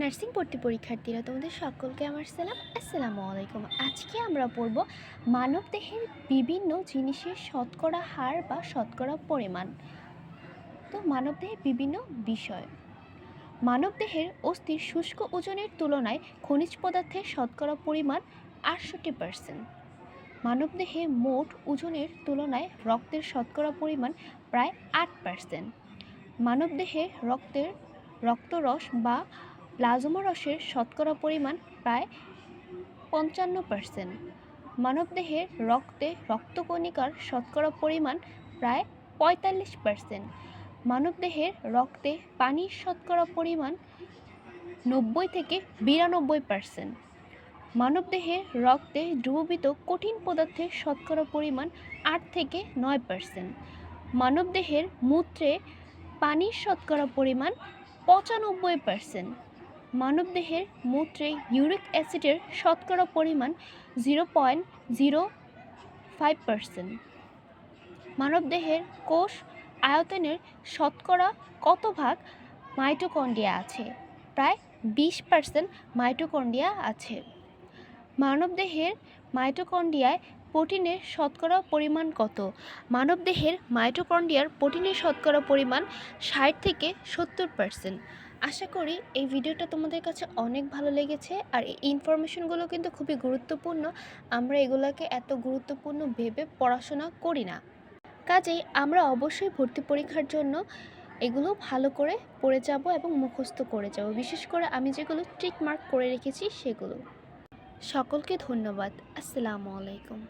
Nursing ভর্তি পরীক্ষার্থীরা, তোমাদের সকলকে আমার সালাম। আসসালামু আলাইকুম। আজকে আমরা পড়ব মানবদেহের বিভিন্ন জিনিসের শতকরা হার বা শতকরা পরিমাণ। তো মানবদেহের বিভিন্ন বিষয়। মানবদেহের অস্থির শুষ্ক ওজনের তুলনায় খনিজ পদার্থের শতকরা পরিমাণ আটষট্টি পার্সেন্ট মানবদেহে মোট ওজনের তুলনায় রক্তের শতকরা পরিমাণ প্রায় আট পার্সেন্ট মানবদেহে রক্তের রক্তরস বা প্লাজমা রসের শতকরা পরিমাণ প্রায় পঞ্চান্ন পার্সেন্ট মানবদেহের রক্তে রক্তকণিকার শতকরা পরিমাণ প্রায় পঁয়তাল্লিশ পার্সেন্ট মানবদেহের রক্তে পানির শতকরা পরিমাণ নব্বই থেকে বিরানব্বই পার্সেন্ট মানবদেহের রক্তে দ্রবীভূত কঠিন পদার্থের শতকরা পরিমাণ আট থেকে নয় পার্সেন্ট মানবদেহের মূত্রে পানির শতকরা পরিমাণ পঁচানব্বই পার্সেন্ট মানবদেহের মূত্রে ইউরিক অ্যাসিডের শতকরা পরিমাণ zero point zero five percent মানবদেহের কোষ আয়তনের শতকরা কত ভাগ মাইটোকন্ড্রিয়া আছে? প্রায় বিশ পার্সেন্ট মাইটোকন্ড্রিয়া আছে। মানবদেহের মাইটোকন্ড্রিয়ায় প্রোটিনের শতকরা পরিমাণ কত? মানবদেহের মাইটোকন্ড্রিয়ার প্রোটিনের শতকরা পরিমাণ ষাট থেকে সত্তর পার্সেন্ট আশা করি এই ভিডিওটা তোমাদের কাছে অনেক ভালো লেগেছে আর এই ইনফরমেশনগুলো কিন্তু খুবই গুরুত্বপূর্ণ। আমরা এগুলোকে এত গুরুত্বপূর্ণ ভেবে পড়াশোনা করি না। কাজেই আমরা অবশ্যই ভর্তি পরীক্ষার জন্য এগুলো ভালো করে পড়ে যাব এবং মুখস্থ করে যাব। বিশেষ করে আমি যেগুলো ট্রিক মার্ক করে রেখেছি সেগুলো। সকলকে ধন্যবাদ। আসসালামু আলাইকুম।